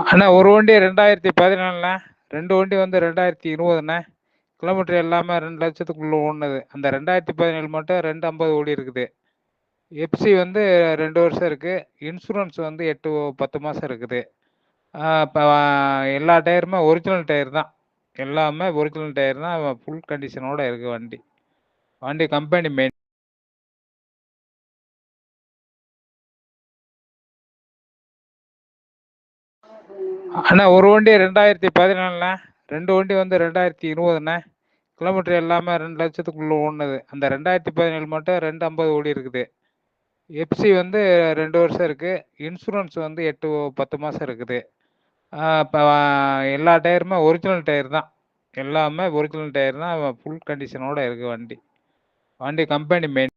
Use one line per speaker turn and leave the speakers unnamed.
அண்ணா ஒரு வண்டி ரெண்டாயிரத்தி பதினாலுண்ணே. ரெண்டு வண்டி வந்து ரெண்டாயிரத்தி இருபதுண்ணே. கிலோமீட்டர் எல்லாமே ரெண்டு லட்சத்துக்குள்ளே ஓடுனது. அந்த ரெண்டாயிரத்தி பதினேழு மட்டும் ரெண்டு ஐம்பது ஓடி இருக்குது. எஃப்சி வந்து ரெண்டு வருஷம் இருக்குது இன்சூரன்ஸ் வந்து எட்டு பத்து மாதம் இருக்குது. இப்போ எல்லா டயருமே ஒரிஜினல் டயர் தான். எல்லாமே ஒரிஜினல் டயர் தான். ஃபுல் கண்டிஷனோடு இருக்குது வண்டி. வண்டி கம்பெனி மெயின் அண்ணா ஒரு வண்டி ரெண்டாயிரத்தி பதினாலுண்ணே. ரெண்டு வண்டி வந்து ரெண்டாயிரத்தி இருபதுண்ணே. கிலோமீட்டர் எல்லாமே ரெண்டு லட்சத்துக்குள்ளே ஓடினது. அந்த ரெண்டாயிரத்தி பதினேழு மட்டும் ரெண்டு ஐம்பது ஓடி இருக்குது. எஃப்சி வந்து ரெண்டு வருஷம் இருக்குது இன்சூரன்ஸ் வந்து எட்டு பத்து மாதம் இருக்குது. இப்போ எல்லா டயருமே ஒரிஜினல் டயர் தான். எல்லாமே ஒரிஜினல் டயர் தான். ஃபுல் கண்டிஷனோடு இருக்குது வண்டி. வண்டி கம்பெனி மெயின்